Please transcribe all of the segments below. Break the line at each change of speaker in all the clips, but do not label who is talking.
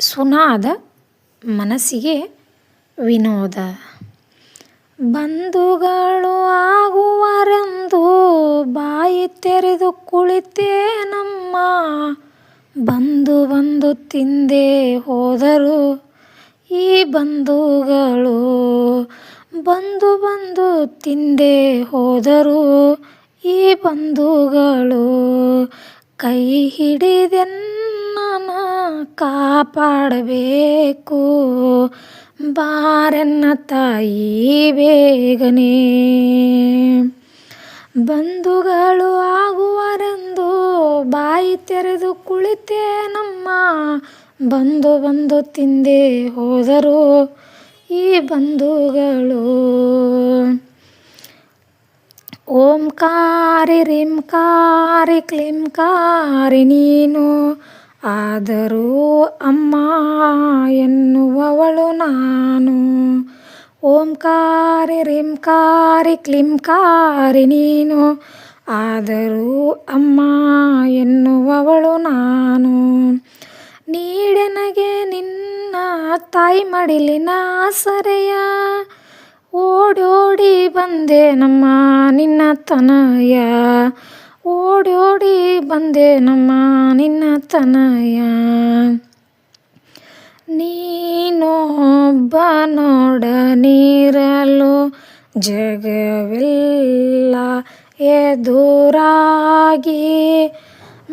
ಸುನಾದ ಮನಸ್ಸಿಗೆ ವಿನೋದ. ಬಂಧುಗಳು ಆಗುವರೆಂದು ಬಾಯಿ ತೆರೆದು ಕುಳಿತೇನಮ್ಮ ಬಂದು ಬಂದು ತಿಂದೇ ಹೋದರು. ಈ ಬಂಧುಗಳು ಬಂದು ಬಂದು ತಿಂದೆ ಹೋದರು. ಈ ಬಂಧುಗಳು ಕೈ ಹಿಡಿದೆನ್ನನ ಕಾಪಾಡಬೇಕು. ಬಾರೆನ್ನ ತಾಯಿ ಬೇಗನೆ. ಬಂಧುಗಳು ಆಗುವರೆಂದು ಬಾಯಿ ತೆರೆದು ಕುಳಿತೇನಮ್ಮ ಬಂದು ಬಂದು ತಿಂದೆ ಹೋದರು ಈ ಬಂಧುಗಳು. ಓಂಕಾರಿ ರಿಂಕಾರಿ ಕ್ಲಿಂಕಾರಿ ನೀನು ಆದರೂ ಅಮ್ಮ ಎನ್ನುವವಳು ನಾನು. ಓಂಕಾರಿ ರಿಂಕಾರಿ ಕ್ಲಿಂಕಾರಿ ನೀನು. ಆದರೂ ಅಮ್ಮ ಎನ್ನುವವಳು ನಾನು. ನೀಡೆನಗೆ ನಿನ್ನ ತಾಯಿ ಮಡಿಲಿನ ಸರೆಯ. ಓಡೋಡಿ ಬಂದೆ ನಮ್ಮ ನಿನ್ನ ತನಯ. ಓಡೋಡಿ ಬಂದೆ ನಮ್ಮ ನಿನ್ನ ತನಯ. ನೀನೊಬ್ಬ ನೋಡನಿರಲು ಜಗವಿಲ್ಲ, ಎದುರಾಗಿ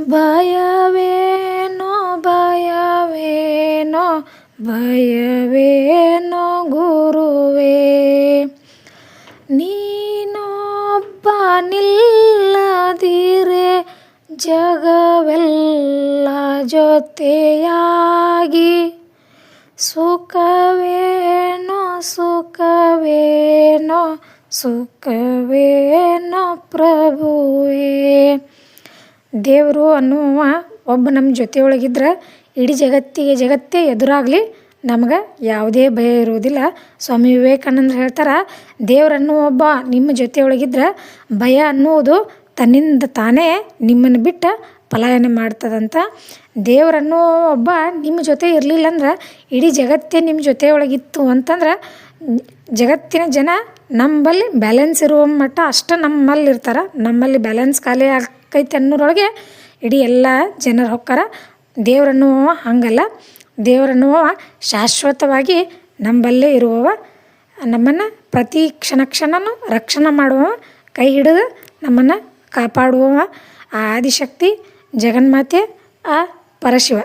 ಭಯವೇನೋ ಭಯವೇನೋ ಭಯವೇನೋ ಗುರುವೇ. ನೀನೊಬ್ಬ ನಿಲ್ಲದಿರೆ ಜಗವೆಲ್ಲ ಜೊತೆಯಾಗಿ ಸುಖವೇನೋ ಸುಖವೇನೋ ಸುಖವೇನೋ ಪ್ರಭುವೇ. ದೇವರು ಅನ್ನುವ ಒಬ್ಬ ನಮ್ಮ ಜೊತೆಯೊಳಗಿದ್ರೆ ಇಡೀ ಜಗತ್ತಿಗೆ ಜಗತ್ತೇ ಎದುರಾಗಲಿ ನಮ್ಗೆ ಯಾವುದೇ ಭಯ ಇರುವುದಿಲ್ಲ. ಸ್ವಾಮಿ ವಿವೇಕಾನಂದರು ಹೇಳ್ತಾರೆ ದೇವರನ್ನು ಒಬ್ಬ ನಿಮ್ಮ ಜೊತೆಯೊಳಗಿದ್ರೆ ಭಯ ಅನ್ನುವುದು ತನ್ನಿಂದ ತಾನೇ ನಿಮ್ಮನ್ನು ಬಿಟ್ಟು ಪಲಾಯನ ಮಾಡ್ತದಂತ ದೇವರನ್ನೋ ಒಬ್ಬ ನಿಮ್ಮ ಜೊತೆ ಇರಲಿಲ್ಲ ಅಂದ್ರೆ ಇಡೀ ಜಗತ್ತೇ ನಿಮ್ಮ ಜೊತೆ ಒಳಗಿತ್ತು ಅಂತಂದ್ರೆ ಜಗತ್ತಿನ ಜನ ನಂಬಲ್ಲಿ ಬ್ಯಾಲೆನ್ಸ್ ಇರುವ ಮಟ್ಟ ಅಷ್ಟು ನಮ್ಮಲ್ಲಿ ಇರ್ತಾರೆ. ನಮ್ಮಲ್ಲಿ ಬ್ಯಾಲೆನ್ಸ್ ಖಾಲಿ ಆಕೈತೆ ಅನ್ನೋರೊಳಗೆ ಇಡೀ ಎಲ್ಲ ಜನರು ಹೊಕ್ಕಾರ. ದೇವರನ್ನು ಹಂಗಲ್ಲ. ದೇವರನ್ನು ಶಾಶ್ವತವಾಗಿ ನಂಬಲ್ಲೇ ಇರುವವ. ನಮ್ಮನ್ನು ಪ್ರತಿ ಕ್ಷಣ ಕ್ಷಣನೂ ರಕ್ಷಣೆ ಮಾಡುವ ಕೈ ಹಿಡಿದು ನಮ್ಮನ್ನು ಕಾಪಾಡುವವ ಆ ಆದಿಶಕ್ತಿ ಜಗನ್ಮಾತೆ ಆ ಪರಶಿವ